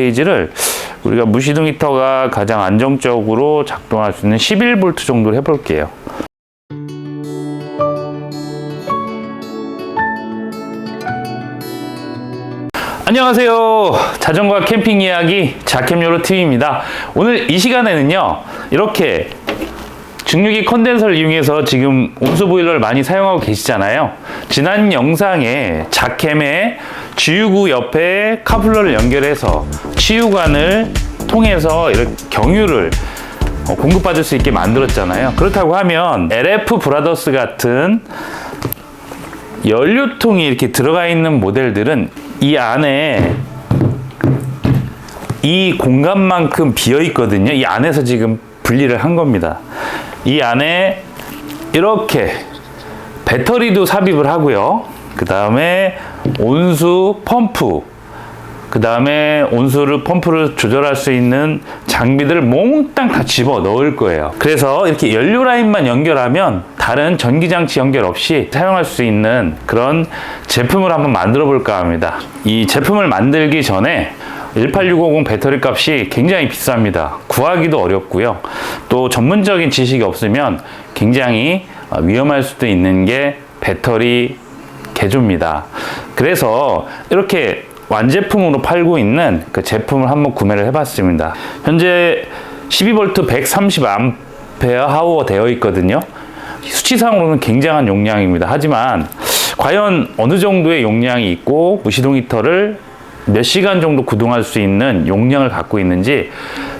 볼테이지를 우리가 무시동 히터가 가장 안정적으로 작동할 수 있는 11V 정도로 해볼게요. 안녕하세요. 자전거 캠핑 이야기 자캠요로 TV입니다. 오늘 이 시간에는요, 이렇게 중류기 컨덴서를 이용해서 지금 온수 보일러를 많이 사용하고 계시잖아요. 지난 영상에 자캠에 지유구 옆에 카플러를 연결해서 치유관을 통해서 이렇게 경유를 어, 공급받을 수 있게 만들었잖아요. 그렇다고 하면 LF 브라더스 같은 연료통이 이렇게 들어가 있는 모델들은 이 안에 이 공간만큼 비어 있거든요. 이 안에서 지금 분리를 한 겁니다. 이 안에 이렇게 배터리도 삽입을 하고요. 그 다음에 온수 펌프, 그 다음에 온수를 펌프를 조절할 수 있는 장비들을 몽땅 다 집어 넣을 거예요. 그래서 이렇게 연료 라인만 연결하면 다른 전기 장치 연결 없이 사용할 수 있는 그런 제품을 한번 만들어 볼까 합니다. 이 제품을 만들기 전에 18650 배터리 값이 굉장히 비쌉니다. 구하기도 어렵고요. 또 전문적인 지식이 없으면 굉장히 어, 위험할 수도 있는 게 배터리 개조입니다. 그래서 이렇게 완제품으로 팔고 있는 그 제품을 한번 구매를 해봤습니다. 현재 12V 130A 하워 되어 있거든요. 수치상으로는 굉장한 용량입니다. 하지만 과연 어느 정도의 용량이 있고 무시동 히터를 몇 시간 정도 구동할 수 있는 용량을 갖고 있는지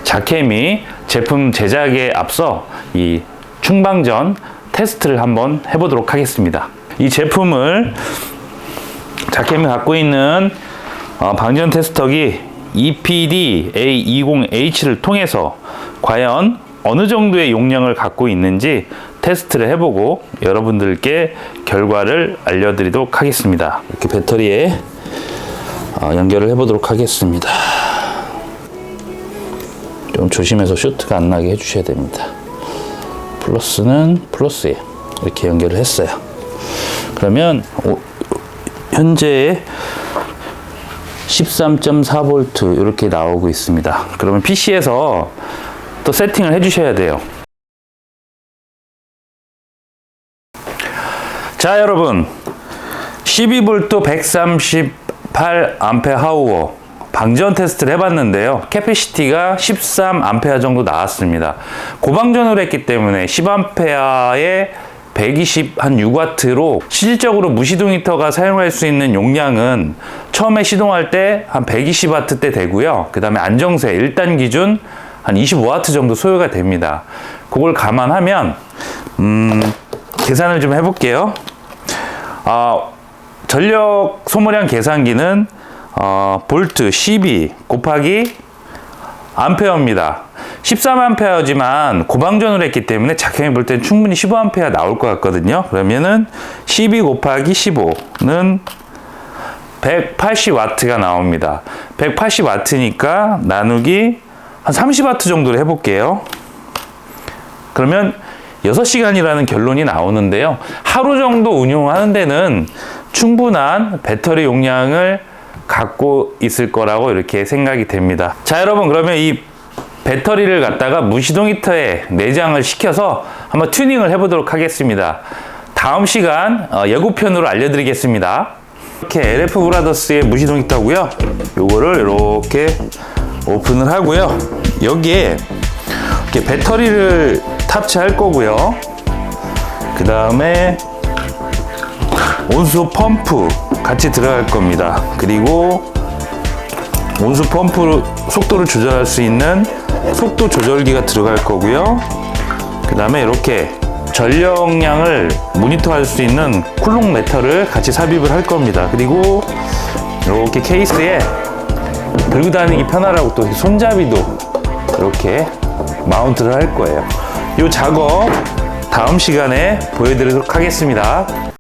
자캠이 제품 제작에 앞서 이 충방전 테스트를 한번 해보도록 하겠습니다. 이 제품을 자캠이 갖고 있는 어, 방전 테스터기 E EPD-A20H를 통해서 과연 어느 정도의 용량을 갖고 있는지 테스트를 해보고 여러분들께 결과를 알려드리도록 하겠습니다. 이렇게 배터리에 어, 연결을 해보도록 하겠습니다. 좀 조심해서 쇼트가 안 나게 해주셔야 됩니다. 플러스는 플러스에 이렇게 연결을 했어요. 그러면 오- 현재 13.4V 이렇게 나오고 있습니다. 그러면 PC에서 또 세팅을 해주셔야 돼요. 자, 여러분. 12V 138A 하우어 방전 테스트를 해봤는데요. 캐피시티가 13A 정도 나왔습니다. 고방전을 했기 때문에 10A에 120, 한 6W로 실질적으로 무시동 히터가 사용할 수 있는 용량은 처음에 시동할 때 한 120W 대 되고요. 그 다음에 안정세 1단 기준 한 25W 정도 소요가 됩니다. 그걸 감안하면, 음, 계산을 좀 해볼게요. 아, 전력 소모량 계산기는 어, 볼트 12 곱하기 암페어입니다. 13암페어지만 고방전을 했기 때문에 작형이 볼 때는 충분히 15암페어 나올 것 같거든요. 그러면은 12 곱하기 15는 180와트가 나옵니다. 180와트니까 나누기 한 30와트 정도로 해볼게요. 그러면 6시간이라는 결론이 나오는데요. 하루 정도 운용하는 데는 충분한 배터리 용량을 갖고 있을 거라고 이렇게 생각이 됩니다. 자, 여러분, 그러면 이 배터리를 갖다가 무시동 히터에 내장을 시켜서 한번 튜닝을 해보도록 하겠습니다. 다음 시간 어, 예고편으로 알려드리겠습니다. 이렇게 LF 브라더스의 무시동 히터고요. 요거를 이렇게 오픈을 하고요. 여기에 이렇게 배터리를 탑재할 거고요. 그 다음에 온수 펌프 같이 들어갈 겁니다. 그리고 온수 펌프 속도를 조절할 수 있는 속도 조절기가 들어갈 거고요. 그 다음에 이렇게 전력량을 모니터할 수 있는 쿨롱 메터를 같이 삽입을 할 겁니다. 그리고 이렇게 케이스에 들고 다니기 편하라고 또 손잡이도 이렇게 마운트를 할 거예요. 이 작업 다음 시간에 보여드리도록 하겠습니다.